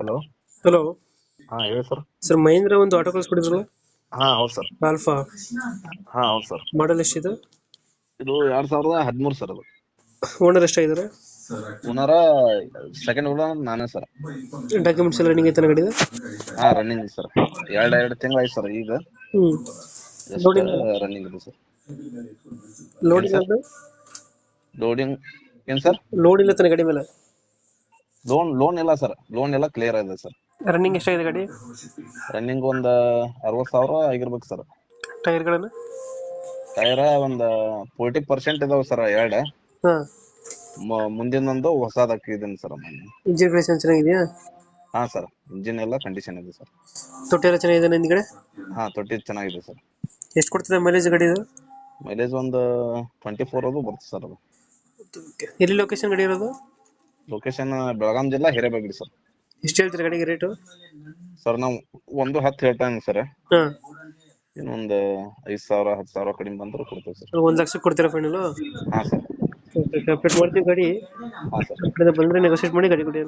Hello. Hello. ಹಾ ಹೇಳಿ sir sir Mahendra ಒಂದು ಆಟೋ ಕಳಿಸ್ಬಿಡಿದ್ರಲ್ಲ ಹಾ ಹೌದು ಸರ್ ಆಲ್ಫಾ ಹಾ ಹೌದು ಸರ್ ಮಾಡಲ್ ಎಷ್ಟಿದೆ? ಇದು ಎರಡ್ ಸಾವಿರದ ಹದಿಮೂರು ಸರ್ ಅದು. ಓನರ್ ಎಷ್ಟಾಗಿದ್ದಾರೆ? ಪುನರ ಸೆಕೆಂಡ್ ಓನರ್ ನಾನೇ ಸರ್ ಡಾಕ್ಯುಮೆಂಟ್ಸ್ ಎಲ್ಲ ರನ್ನಿಂಗ್ ಐತನ ಗಾಡಿದ ಹಾ ರನ್ನಿಂಗ್ ಸರ್ ಎರಡ್ ಎರಡು ತಿಂಗಳು ಆಯ್ತು ಸರ್ ಈಗ. ಹ್ಞೂ Loading? ರನ್ನಿಂಗ್ ಇದೆ ಸರ್ ಲೋಡಿಂಗ್ ಸರ್ ಲೋಡಿಂಗ್ ಏನ್ ಸರ್ ಲೋಡ್ ಇಲ್ಲ ತಾನೆ ಗಾಡಿ ಮೇಲೆ. ಲೋನ್ ಲೋನ್ ಇಲ್ಲ ಸರ್ ಲೋನ್ ಎಲ್ಲ ಕ್ಲಿಯರ್ ಇದೆ ಸರ್ ರನ್ನಿಂಗ್ ಎಷ್ಟಾಗಿದೆ ಗಾಡಿ? ರನ್ನಿಂಗ್ ಒಂದು ಅರವತ್ ಸಾವಿರ ಆಗಿರ್ಬೇಕು ಸರ್ ಟೈರ್ಗಳನ್ನು ಟೈರ ಒಂದು ಫೋರ್ಟಿ ಪರ್ಸೆಂಟ್ ಇದಾವ ಸರ್ ಎರಡು. ಮುಂದಿನ ಒಂದು ಹೊಸಾದ ಹಾಕಿದ್ದೀನಿ ಸರ್ ಇಂಜಿನ್ ಕಂಡೀಷನ್ ಚೆನ್ನಾಗಿದೆಯಾ? ಹಾ ಸರ್ ಇಂಜಿನ್ ಎಲ್ಲ ಕಂಡೀಷನ್ ಇದೆ ಸರ್ ತೊಟ್ಟಿ ಎಲ್ಲ ಚೆನ್ನಾಗಿದೆ ಕಡೆ? ಹಾ ತೊಟ್ಟಿ ಚೆನ್ನಾಗಿದೆ ಸರ್ ಎಷ್ಟು ಕೊಡ್ತದೆ ಮೈಲೇಜ್ ಗಾಡಿ ಇದು? ಮೈಲೇಜ್ ಒಂದು ಟ್ವೆಂಟಿ ಫೋರ್ ಅದು ಬರುತ್ತೆ ಸರ್ ಅದು. ಎಲ್ಲಿ ಲೊಕೇಶನ್ ಗಾಡಿ ಇರೋದು? ಲೊಕೇಶನ್ ಬೆಳಗಾಂ ಜಿಲ್ಲಾ ಹಿರೇಬಗಡಿ ಸರ್. ಇಷ್ಟ ಹೇಳ್ತೀರಿ ಗಾಡಿಗೆ ರೇಟು ಸರ್ ನಾವು ಒಂದು ಹತ್ತು ಹೇಳ್ತಾನೆ ಸರ್. ಹಾಂ. ಇನ್ನೊಂದು ಐದ್ ಸಾವಿರ ಹತ್ತು ಸಾವಿರ ಕಡಿಮೆ ಬಂದ್ರೆ ಕೊಡ್ತೇವೆ ಸರ್. ಒಂದು ಲಕ್ಷ ಕೊಡ್ತೀರಾ ಫೈನಲ್ ಹಾ ಸರ್. ಅಪ್ಡೇಟ್ ಮಾಡ್ತೀವಿ ಗಾಡಿ. ಹಾಂ ಸರ್. ಬಂದರೆ ನೆಗೋಸಿಯೇಟ್ ಮಾಡಿ ಗಾಡಿ ಕೊಡಿ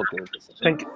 okay okay sir. Thank you